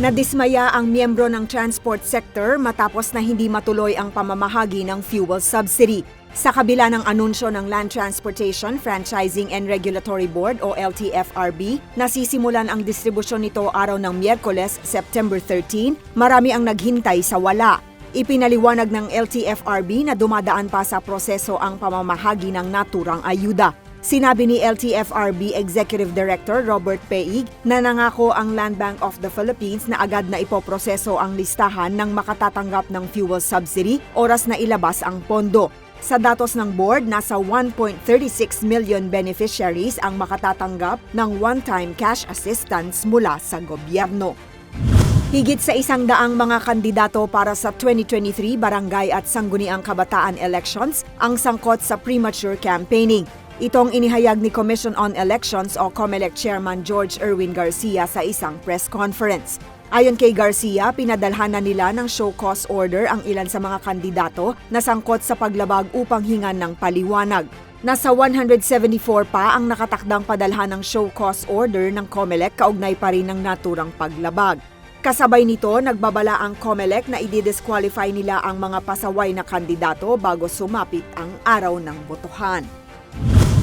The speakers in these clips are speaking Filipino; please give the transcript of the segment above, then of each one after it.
Nadismaya ang miyembro ng transport sector matapos na hindi matuloy ang pamamahagi ng fuel subsidy. Sa kabila ng anunsyo ng Land Transportation Franchising and Regulatory Board o LTFRB, nasisimulan ang distribusyon nito araw ng Miyerkules, September 13, marami ang naghintay sa wala. Ipinaliwanag ng LTFRB na dumadaan pa sa proseso ang pamamahagi ng naturang ayuda. Sinabi ni LTFRB Executive Director Robert Peig na nangako ang Land Bank of the Philippines na agad na ipoproseso ang listahan ng makatatanggap ng fuel subsidy oras na ilabas ang pondo. Sa datos ng board, nasa 1.36 million beneficiaries ang makatatanggap ng one-time cash assistance mula sa gobyerno. Higit sa isang daang mga kandidato para sa 2023 Barangay at Sangguniang Kabataan Elections ang sangkot sa premature campaigning. Itong inihayag ni Commission on Elections o COMELEC Chairman George Erwin Garcia sa isang press conference. Ayon kay Garcia, pinadalhan na nila ng show cause order ang ilan sa mga kandidato na sangkot sa paglabag upang hingan ng paliwanag. Nasa 174 pa ang nakatakdang padalhan ng show cause order ng COMELEC kaugnay pa rin ng naturang paglabag. Kasabay nito, nagbabala ang COMELEC na i-disqualify nila ang mga pasaway na kandidato bago sumapit ang araw ng botohan.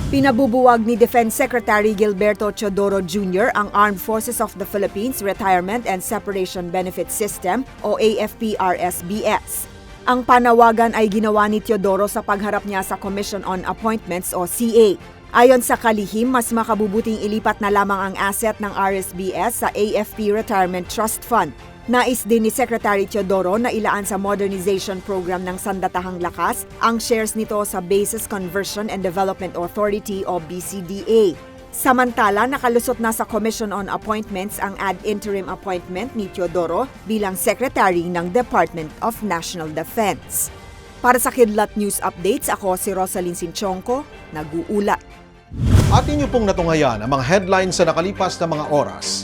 Pinabubuwag ni Defense Secretary Gilberto Chodoro Jr. ang Armed Forces of the Philippines Retirement and Separation Benefit System o AFP-RSBS. Ang panawagan ay ginawa ni Teodoro sa pagharap niya sa Commission on Appointments o CA. Ayon sa kalihim, mas makabubuting ilipat na lamang ang asset ng RSBS sa AFP Retirement Trust Fund. Nais din ni Secretary Teodoro na ilaan sa modernization program ng Sandatahang Lakas ang shares nito sa Basis Conversion and Development Authority o BCDA. Samantala, nakalusot na sa Commission on Appointments ang ad interim appointment ni Teodoro bilang Secretary ng Department of National Defense. Para sa Kidlat News Updates, ako si Rosalyn Sinchonko, nag-uulat. At inyo pong natunghayan ang mga headlines sa nakalipas na mga oras.